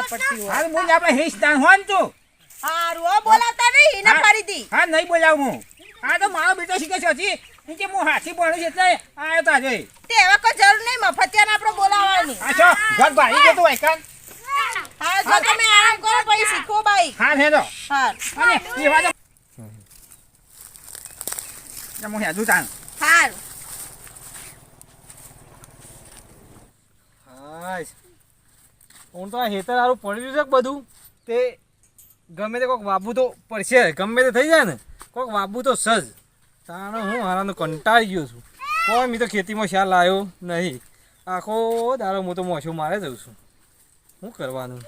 ના પડતી હોય. હાલ બોલ આપણે હિસ દાન હોન તું. હારું ઓ બોલાવતા નહીં હા. ફરીથી. હા નહીં બોલાવું હું. આ તો મારો બેટો શીખે છે હજી. કે હું હાથી ભણું છું એટલે આયો તા જઈ. તે એવા કોઈ જરૂર નહીં મફતિયાને આપણે બોલાવવાની. છો ઘર ભાઈ જતો હોય કાન. હા જો તમે આરામ કરો પછી શીખો ભાઈ હા હેડો. હા અને એ વાજો જમો હેડું તાન. હારું. હા હું તો આ હેતર સારું પડ્યું છે બધું? તે ગમે તે કોઈક વાબુ તો પડશે ગમે તે થઈ જાય ને કોઈક વાબુ તો સજ. તાણો હું હારાનો કંટાળી ગયો છું. કોઈ મેં તો ખેતીમાં ખ્યાલ લાવ્યો નહીં. આખો દારો હું તો મોછું મારે જઉં છું. શું કરવાનું?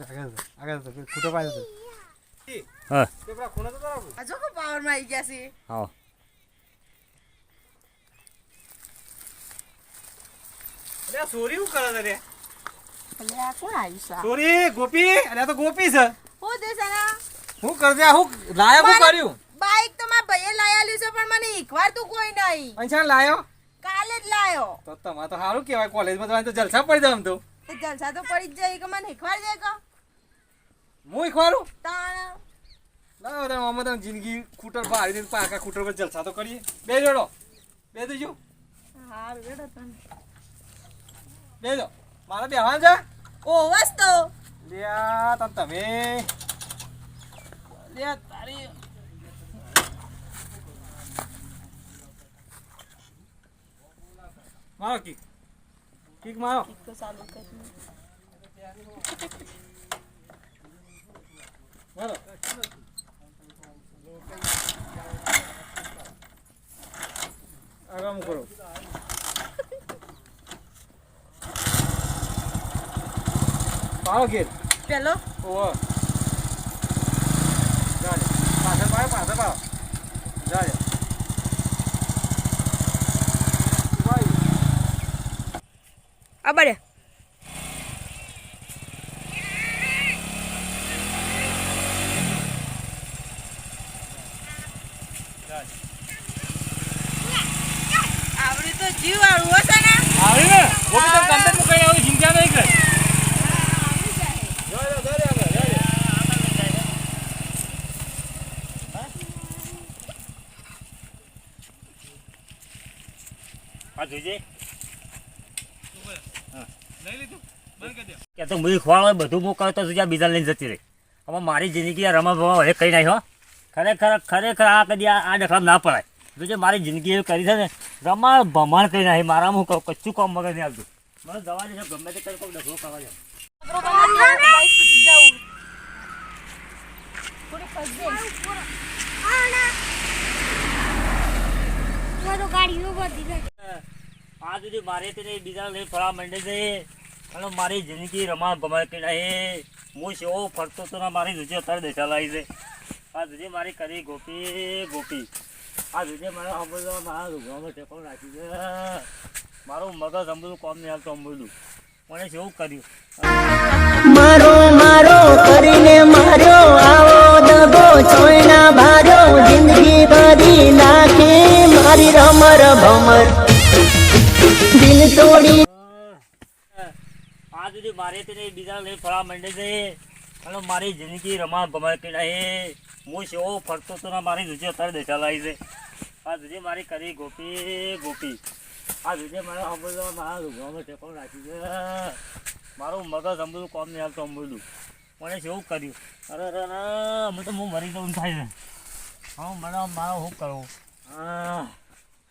આગળ આગળ ખૂટો પાડ્યો હા. પાવરમાં આવી ગયા છે. હા અરે આ સોરી શું કરે રે સોરી ગોપી અરે તો ગોપી છે. હું કરજે હું કર્યું? બાઈક તો મારા ભાઈએ લાયેલું છે પણ મને એકવાર તું કોઈ નહીં. પૈસા લાયો? કાલે જ લાયો. તો તમારે તો સારું કહેવાય કોલેજમાં તો જલસા પડી જાય આમ તો. જલસા તો પડી જ જાય કે મને એકવાર જાય કે હું ખવારું તાણ. લાવો તમે જિંદગી ખૂટર દઈને પાકા ખૂટર પર જલસા તો કરીએ. બે જોડો. બે દેજો હા બે જો. મારે બેહવાનું છે? ઓ વસ્તો લ્યા તન તમે. લ્યા તારી મારો કિક. કિક મારો. તો ચાલુ કરી મારો. આગળ કરો પાડો ઘેર. પેલો? ઓહો. જાડે પાછળ પાડો પાછળ પાડો. જાડે અબડે આવડી તો જીવ આવડું હશે ને. આવડી ને? ગોપી તો કંદરનું કઈ આવી ચિંતા નહીં કર જાડે જાડે આગળ જાડે હા જોજે. લઈ લીધું દે કે તો મુઈ ખવાડો બધું હું કહું તો તું જ્યાં બીજા લઈને જતી રહી. હવે મારી જિંદગી આ રમા ભમા હવે કઈ નાખ્યો ખરેખર ખરેખર આ કદી આ આ ડખલામ ના પડાય. જોજે મારી જિંદગી એવી કરી છે ને રમા ભમાણ કઈ નાખી. મારામાં હું કહું કચ્છું કામ મગજ નહીં આવતું. મને દવા છે ગમે તે કરી કોઈ ડખલો કરવા જાય. આ સુધી મારે તેને બીજા લઈ ફરવા માંડે છે. અને મારી જિંદગી રમા ગમા કે નહીં. હું સેવો ફરતો તો મારી દુજે અત્યારે દેખા લાવી છે. આ દુજે મારી કરી ગોપી ગોપી. આ દુજે મારે સાંભળવા મારા રૂગવામાં ટેકો રાખી છે. મારું મગજ અંબળું કોમ નહીં આવતું અંબળું મને સેવું કર્યું? મારો મારો કરીને માર્યો, આવો દગો છોયના ભાર્યો જિંદગી ભરી નાખી. મારી રમર ભમર દિલ તોડી. આ સુધી મારે તેને બીજા લઈ ફરવા માંડે છે. અને મારી જિંદગી રમા ગમે કે નહીં હું સેવો ફરતો તો ને, મારી દુજે અત્યારે દેખા લાવી છે. આ દુજે મારી કરી ગોપી ગોપી. આ દુજે મારે સાંભળવા મારા રૂગવામાં ટેકો રાખી છે. મારું મગજ અંબળું કોમ નહીં આવતું અંબળું મને શું કર્યું. અરે અરે અરે અમે તો હું મરી જવું થાય છે. હા, મને, મારે શું કરવું? હા,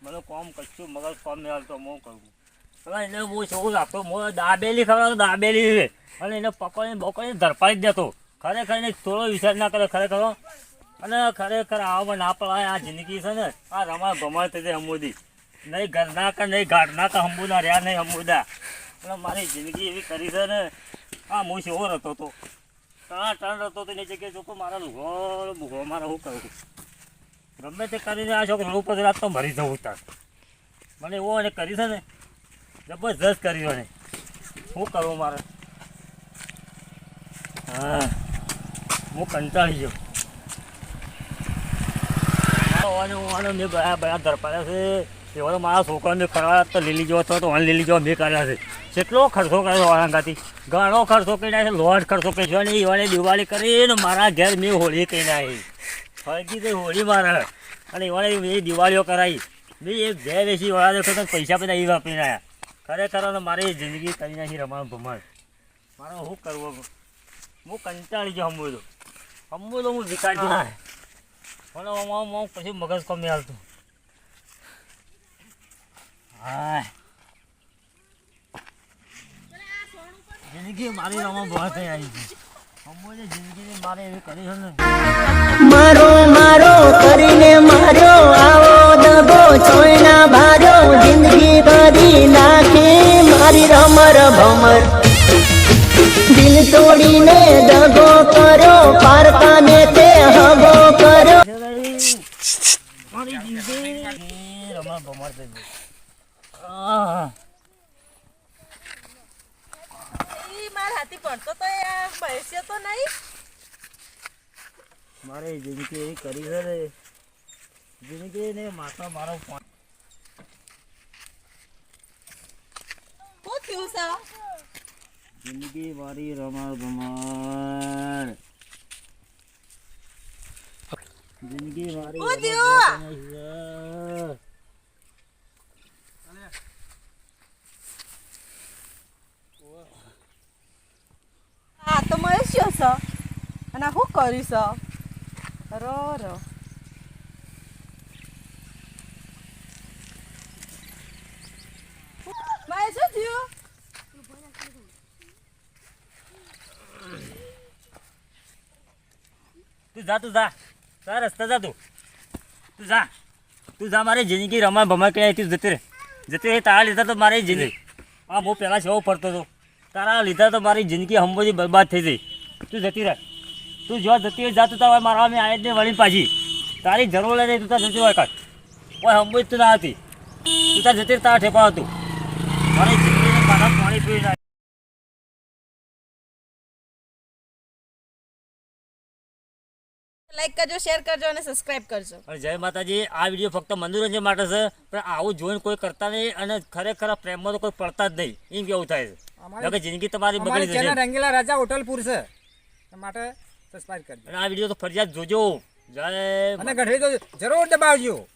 મને કોમ, કશું મગજ કોમ નહીં આવતો હું કરવું હવે એને હું છોકરો લાગતો હું દાબેલી ખબર દાબેલી અને એને પકડીને બકડીને ધરપાઈ જ દેતો. ખરેખર એને થોડો વિચાર ના કરે, ખરેખર અને ખરેખર આવામાં ના પડાય, આ જિંદગી છે ને, આ રમા ભમાય તે હમુદી નહીં ઘરના કે, નહીં ઘાટના કે હંબુના રહ્યા નહીં હંબુદા. અને મારી જિંદગી એવી કરી છે ને, આ હું સેવો રહેતો હતો ત્રણ ત્રણ રહેતો હતો એની જગ્યાએ ચોખ્ખો મારા લુઘો ભૂગો મારે હું કરું? ગમે તે કરીને આ છોકરો ઉપર રાત તો મરી જવું તાર. મને એવો એને કરી છે ને જબરજસ્ત કર્યો ને શું કરવું મારે? હા. હું કંટાળી ગયો. મેં બધા બધા ધરપાડ્યા છે. એવા મારા છોકરાને ફરવા તો લીલી જેવો તો લીલી જેવો મેં કર્યા છે. કેટલો ખર્ચો કર્યો વાળાંગાથી ઘણો ખર્ચો કરી નાખે લોટ ખર્ચો કરી છે, અને ઈવાને દિવાળી કરીને મારા ઘેર મેં હોળી કરી નાખી ફરજી તે હોળી મારા. અને ઈવાને એ દિવાળીઓ કરાવી. મેં એક ઘેર વેચી વાળા દેખો પૈસા બધા એ વાપરી નાખ્યા ખરેખર મારી જિંદગી કરી નાખી રમણ ભમણ મારો શું કરવો? હું કંટાળી ગયો હમું તો. હમું તો હું આમાં પછી મગજ કમી હાલતું. હા જિંદગી મારી રમણ ભમણ થઈ આવી છે હમું જિંદગી મારે એવી કરી છે ને. મારો મારો કરીને માર્યો. આવો દગો છોયના ભાર્યો જિંદગી રમર ભમર. દિલ તોડીને દગો કરો પારકાને તે હગો કરો મારી જિંદગી થઈ માર હાથી ભણતો તો એ તો નહીં. મારે જિંદગી કરી છે જિંદગી ને માતા મારો શું છે? જિંદગી મારી રમણ ભમણ જિંદગી થયું? આ તો મળ્યો છે અને શું કર્યું છે રો રો મારે શું થયું તું જા તું જા. તારા રસ્તા જા તું. તું જા. તું જા મારી જિંદગી રમા ભમા ક્યાં તું જતી રહે. જતી રહે તારા લીધા તો મારી જિંદગી આ બહુ પહેલાં સેવો ફરતો હતો. તારા લીધા તો મારી જિંદગી હંબોજી બરબાદ થઈ ગઈ. તું જતી રહે. તું જો જતી હોય જા તું તારા મારા મેં આયત ને વળી પાછી. તારી જરૂર લઈને તું તાર જતી હોય કાંઈ. કોઈ હંબોજ તું ના હતી. તું તાર જતી તારા ઠેપા હતું મારી જિંદગીને મારા લાઈક કરજો શેર કરજો અને સબસ્ક્રાઇબ કરજો. અને જય માતાજી આ વીડિયો ફક્ત મનોરંજન માટે છે પણ આવું જોઈને કોઈ કરતા નહીં અને ખરેખર પ્રેમમાં તો કોઈ પડતા જ નહીં. એમ કેવું થાય છે? અમારી- જિંદગી તમારી બગડી જશે. રંગીલા રાજા હોટલપુર છે. માટે સબસ્ક્રાઇબ કરજો. અને આ વીડિયો તો ફરજિયાત જોજો. જય અને ઘંટડી તો જરૂર દબાવજો.